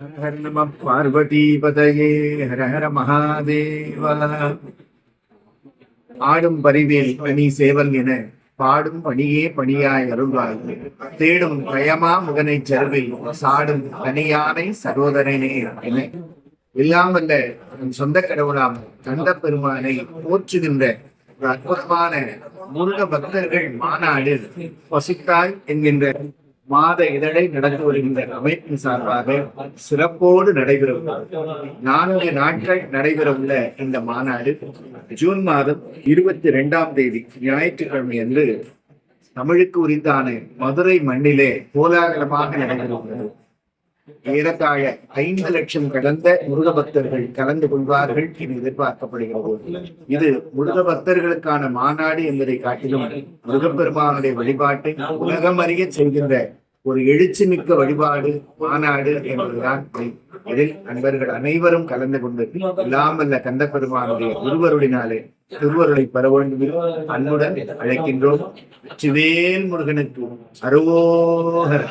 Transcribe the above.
ஹர நம பார்வதி பதையே ஹர ஹர மகாதேவா ஆடும் பரிவேல் பணி சேவல் என பாடும் பணியே பணியாய் அருள்வாய். தேடும் பயமா முகனை செருவில் சாடும் தனியானை சகோதரனே என. எல்லாம் வல்ல நம் சொந்த கடவுளாம் கந்த பெருமானை போற்றுகின்ற அற்புதமான முருக பக்தர்கள் மாநாடு வசித்தாய் என்கின்ற மாத இதழை நடந்து வருகின்ற அமைப்பின் சார்பாக சிறப்போடு நடைபெறும். நான்கு நாட்கள் நடைபெறவுள்ள இந்த மாநாடு ஜூன் மாதம் இருபத்தி ரெண்டாம் தேதி ஞாயிற்றுக்கிழமை அன்று தமிழுக்கு உரிந்தான மதுரை மண்ணிலே கோலாகலமாக நடைபெறுகிறது. ஏறத்தாழ ஐந்து லட்சம் கடந்த முருக பக்தர்கள் கலந்து கொள்வார்கள் என எதிர்பார்க்கப்படுகிறது. இது முருக பக்தர்களுக்கான மாநாடு என்பதை காட்டிலும் முருகப்பெருமானுடைய வழிபாட்டை உலகம் அறிய செய்கின்ற ஒரு எழுச்சி மிக்க வழிபாடு மாநாடு என்பதுதான். இதில் நண்பர்கள் அனைவரும் கலந்து கொண்டு இல்லாமல்ல கந்த பெருமானுடைய குருவருளினாலே திருவருளை பெற வேண்டும் அன்புடன் அழைக்கின்றோம். சிவேல் முருகனுக்கு அருவோகர்